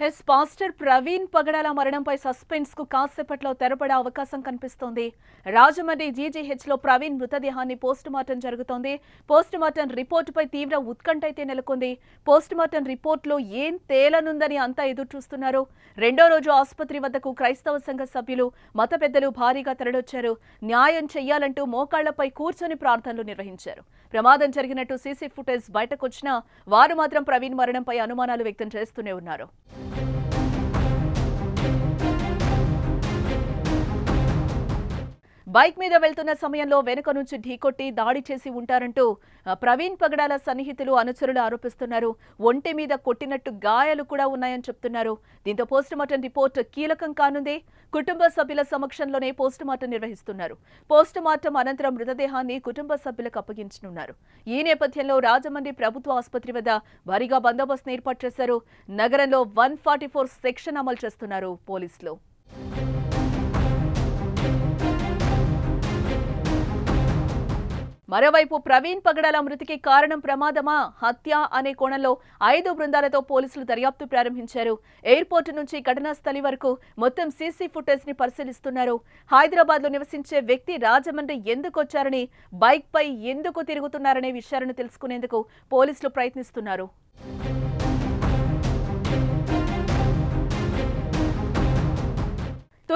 Hess pastor Praveen Pagadala మరణంపై సస్పెన్స్కు కాసేపట్లో తెరపడే అవకాశం కనిపిస్తోంది. రాజమండ్రి జీజీహెచ్లో ప్రవీణ్ మృతదేహాన్ని పోస్ట్ మార్టం జరుగుతోంది. పోస్ట్ మార్టం రిపోర్టుపై తీవ్ర ఉత్కంఠ అయితే నెలకొంది. పోస్ట్ మార్టం రిపోర్టులో ఏం తేలనుందని అంతా ఎదురు చూస్తున్నారు రెండో రోజు ఆసుపత్రి వద్దకు క్రైస్తవ సంఘ సభ్యులు మత పెద్దలు భారీగా తరలొచ్చారు. న్యాయం చెయ్యాలంటూ మోకాళ్ళపై కూర్చొని ప్రార్థనలు నిర్వహించారు. ప్రమాదం జరిగినట్టు సీసీ ఫుటేజ్ బయటకొచ్చినా వారు మాత్రం ప్రవీణ్ మరణంపై అనుమానాలు వ్యక్తం చేస్తూనే ఉన్నారు. బైక్ మీద వెళ్తున్న సమయంలో వెనుక నుంచి ఢీకొట్టి దాడి చేసి ఉంటారంటూ ప్రవీణ్ పగడాల సన్నిహితులు అనుచరులు ఆరోపిస్తున్నారు. ఒంటి మీద కొట్టినట్టు గాయాలు కూడా ఉన్నాయని చెప్తున్నారు. దీంతో పోస్టుమార్టం రిపోర్ట్ కీలకం కానుంది. కుటుంబ సభ్యుల సమక్షంలోనే పోస్టుమార్టం నిర్వహిస్తున్నారు. పోస్టుమార్టం అనంతరం మృతదేహాన్ని కుటుంబ సభ్యులకు అప్పగించనున్నారు. ఈ నేపథ్యంలో రాజమండ్రి ప్రభుత్వ ఆసుపత్రి వద్ద భారీగా బందోబస్తును ఏర్పాటు చేశారు. నగరంలో వన్ ఫార్టీ ఫోర్ సెక్షన్ అమలు చేస్తున్నారు పోలీసులు. మరోవైపు ప్రవీణ్ పగడాల మృతికి కారణం ప్రమాదమా హత్య అనే కోణంలో ఐదు బృందాలతో పోలీసులు దర్యాప్తు ప్రారంభించారు. ఎయిర్పోర్టు నుంచి ఘటనా స్థలి వరకు మొత్తం సీసీ ఫుటేజ్ని పరిశీలిస్తున్నారు. హైదరాబాద్లో నివసించే వ్యక్తి రాజమండ్రి ఎందుకు వచ్చారని బైక్ పై ఎందుకు తిరుగుతున్నారనే విషయాలను తెలుసుకునేందుకు పోలీసులు ప్రయత్నిస్తున్నారు.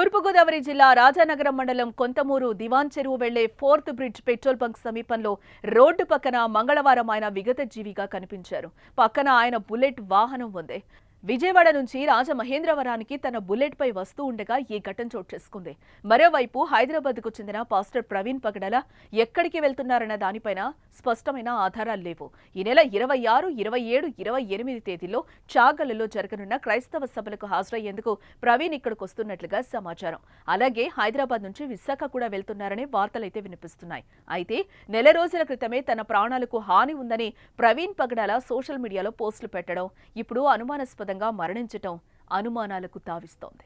తూర్పుగోదావరి జిల్లా రాజానగరం మండలం కొంతమూరు దివాన్ చెరువు వెళ్ళే ఫోర్త్ బ్రిడ్జ్ పెట్రోల్ బంక్ సమీపంలో రోడ్డు పక్కన మంగళవారం ఆయన విగత జీవిగా కనిపించారు. పక్కన ఆయన బుల్లెట్ వాహనం ఉంది. విజయవాడ నుంచి రాజమహేంద్రవరానికి తన బుల్లెట్ పై వస్తూ ఉండగా ఈ ఘటన చోటు చేసుకుంది. మరోవైపు హైదరాబాద్కు చెందిన పాస్టర్ ప్రవీణ్ పగడల ఎక్కడికి వెళ్తున్నారన్న దానిపైన స్పష్టమైన ఆధారాలు లేవు. ఈ నెల ఇరవై ఆరు ఇరవై ఏడు ఇరవై ఎనిమిది తేదీల్లో చాగలలో జరగనున్న క్రైస్తవ సభలకు హాజరయ్యేందుకు ప్రవీణ్ ఇక్కడికి వస్తున్నట్లుగా సమాచారం. అలాగే హైదరాబాద్ నుంచి విశాఖ కూడా వెళ్తున్నారనే వార్తలైతే వినిపిస్తున్నాయి. అయితే నెల రోజుల క్రితమే తన ప్రాణాలకు హాని ఉందని ప్రవీణ్ పగడాల సోషల్ మీడియాలో పోస్టులు పెట్టడం ఇప్పుడు అనుమానాస్పద అనుమానాస్పదంగా మరణించటం అనుమానాలకు తావిస్తోంది.